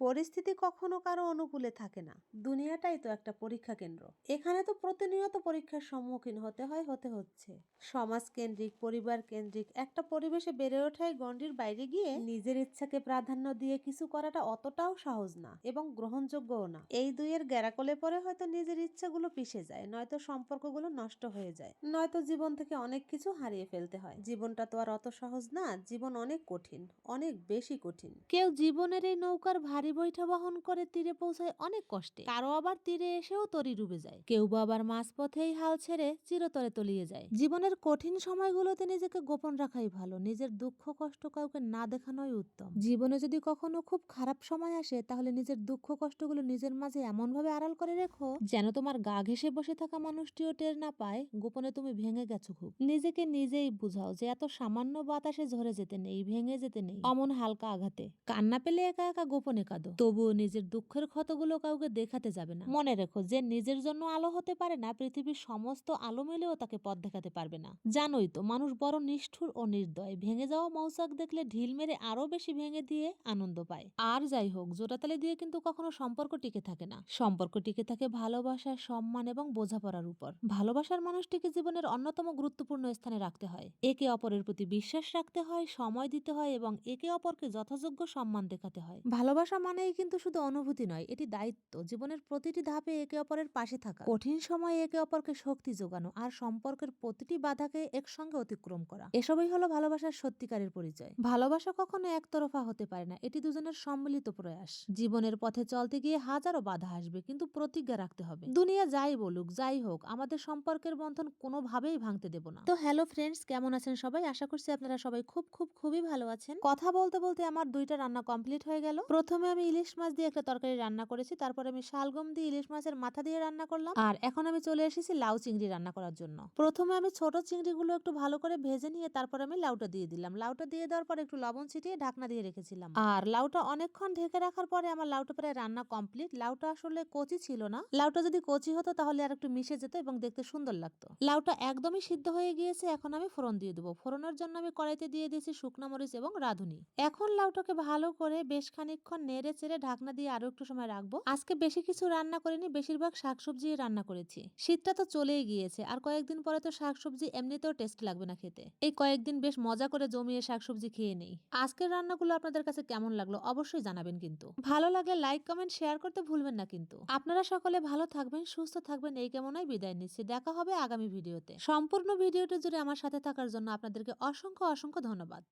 পরিস্থিতি কখনো কারও অনুকূলে থাকে না। দুনিয়াটাই তো একটা পরীক্ষা কেন্দ্র। এখানে তো প্রতিনিয়ত পরীক্ষার সম্মুখীন হতে হয়, হতে হচ্ছে। সমাজ কেন্দ্রিক পরিবার কেন্দ্রিক একটা পরিবেশে বেড়ে ওঠায় গণ্ডির বাইরে গিয়ে নিজের ইচ্ছাকে প্রাধান্য দিয়ে কিছু করাটা অতটাও সহজ না এবং গ্রহণযোগ্যও না। এই দুইয়ের গ্যারাকলে পরে হয়তো নিজের ইচ্ছাগুলো পিষে যায়, নয়তো সম্পর্কগুলো নষ্ট হয়ে যায়, নয়তো জীবন থেকে অনেক কিছু হারিয়ে ফেলতে হয়। জীবনটা তো আর অত সহজ না, জীবন অনেক কঠিন, অনেক বেশি কঠিন। কেউ জীবনের এই নৌকার ভারী বৈঠা বহন করে তীরে পৌঁছায় অনেক কষ্টে। কারও আবার তীরে এসেও তরি ডুবে যায়। কেউ বা আবার মাঝপথেই হাল ছেড়ে চিরতরে তলিয়ে যায়। জীবনের কঠিন সময়গুলোতে নিজেকে গোপন রাখাই ভালো, নিজের দুঃখ কষ্ট কাউকে না দেখানোই উত্তম। জীবনে যদি কখনো খুব খারাপ সময় আসে, তাহলে নিজের দুঃখ কষ্টগুলো নিজের মাঝে এমন ভাবে আড়াল করে রেখো, যেন তোমার গা ঘেসে বসে থাকা মানুষটিও টের না পায়, গোপনে তুমি ভেঙে গেছো খুব। নিজেকে নিজেই বুঝাও যে এত সামান্য বাতাসে ঝরে যেতে নেই, ভেঙে যেতে নেই, অমন হালকা আঘাতে। কান্না পেলে একা একা গোপনে কাঁদো তবুও নিজের দুঃখের ক্ষতগুলো কাউকে দেখাতে যাবে না। মনে রেখো যে নিজের জন্য আলো হতে পারে না পৃথিবীর সমস্ত আলো মিলেও তাকে পথ দেখাতে পারবে না। জানোই তো মানুষ বড় নিষ্ঠুর ও নির্দয়। ভেঙে যাওয়া মৌচাক দেখলে ঢিল মেরে আরও বেশি ভেঙে দিয়ে আনন্দ পায়। আর যাই হোক জোড়াতালি দিয়ে কিন্তু কখনো সম্পর্ক টিকে থাকে না। সম্পর্ক টিকে থাকে ভালোবাসা সম্মান এবং বোঝাপড়ার উপর। ভালোবাসার মানুষটিকে জীবনের অন্যতম গুরুত্বপূর্ণ স্থানে রাখতে হয়। একে অপরের প্রতি বিশ্বাস রাখতে হয় সময় দিতে হয় এবং একে অপরকে যথাযোগ্য সম্মান দেখাতে হয়। ভালোবাসা মানেই কিন্তু শুধু অনুভূতি নয়, এটি দায়িত্ব। জীবনের প্রতিটি ধাপে একে অপরের পাশে থাকা। কঠিন সময়ে একে অপরকে শক্তি যোগানো আর সম্পর্কের প্রতিটি বাধাকে একসঙ্গে অতিক্রম করা। এসবই হলো ভালোবাসার সত্যিকারের পরিচয়। ভালোবাসা কখনো একতরফা হতে পারে না, এটি দুজনের সম্মিলিত প্রয়াস। জীবনের পথে চলতে গিয়ে হাজারো বাধা আসবে, কিন্তু প্রতিজ্ঞা রাখতে হবে। দুনিয়া যাই বলুক, যাই হোক, আমাদের সম্পর্কের বন্ধন কোনোভাবেই ভাঙতে দেব না। তো হ্যালো ফ্রেন্ডস, কেমন আছেন সবাই? আশা করছি আপনারা সবাই খুব খুব, খুবই ভালো আছেন। কথা বলতে বলতে আমার দুইটা রান্না কমপ্লিট হয়ে গেল। প্রথমে আমি ইলিশ মাছ দিয়ে একটা তরকারি রান্না করেছি। তারপর আমি শালগম দিয়ে ইলিশ মাছের মাথা দিয়ে রান্না করলাম। আর এখন আমি চলে এসেছি লাউ চিংড়ি রান্না করার জন্য। প্রথমে আমি ছোট চিংড়িগুলো একটু ভালো করে ভেজে নিয়ে তারপর আমি লাউটা দিয়ে দিলাম। লাউটা দিয়ে দেওয়ার পর একটু লবণ ছিটিয়ে ঢাকনা দিয়ে রেখেছিলাম। আর লাউটা অনেকক্ষণ ঢেকে রাখার পরে আমার লাউটা প্রায় রান্না কমপ্লিট। লাউটা আসলে কচি ছিল না। লাউটা যদি কচি হতো তাহলে আর একটু মিশে যেত এবং দেখতে সুন্দর লাগতো। লাউটা একদমই সিদ্ধ হয়ে গিয়েছে। এখন আমি ফোড়ন দিয়ে দেবো। ফোড়নের জন্য আমি কড়াইতে দিয়ে দিয়েছি শুকনো মরিচ এবং রাঁধুনি। এখন লাউটাকে ভালো করে বেশ খানিকক্ষণ নেড়ে চেড়ে ঢাকনা দিয়ে আরও একটু সময় রাখব। আজকে বেশি কিছু রান্না করিনি, বেশিরভাগ শাকসবজি রান্না করেছি। শীতটা তো চলেই গিয়েছে, আর কয়েকদিন পরে তো শাকসবজি এমনিতেও টেস্ট লাগবে না খেতে। এই কয়েকদিন বেশ মজা করে জমিয়ে শাকসবজি খেয়ে নেই। আজকের রান্নাগুলো আপনাদের কাছে কেমন লাগল অবশ্যই জানাবেন কিন্তু। ভালো লাগলে লাইক, কমেন্ট, শেয়ার করতে ভুলবেন না কিন্তু। আপনারা সকলে ভালো থাকবেন, সুস্থ থাকবেন, এই কেমনই বিদায় নিচ্ছি। দেখা হবে আগামী ভিডিওতে। সম্পূর্ণ ভিডিওটা জুড়ে আমার সাথে থাকার জন্য আপনাদেরকে অসংখ্য অসংখ্য ধন্যবাদ।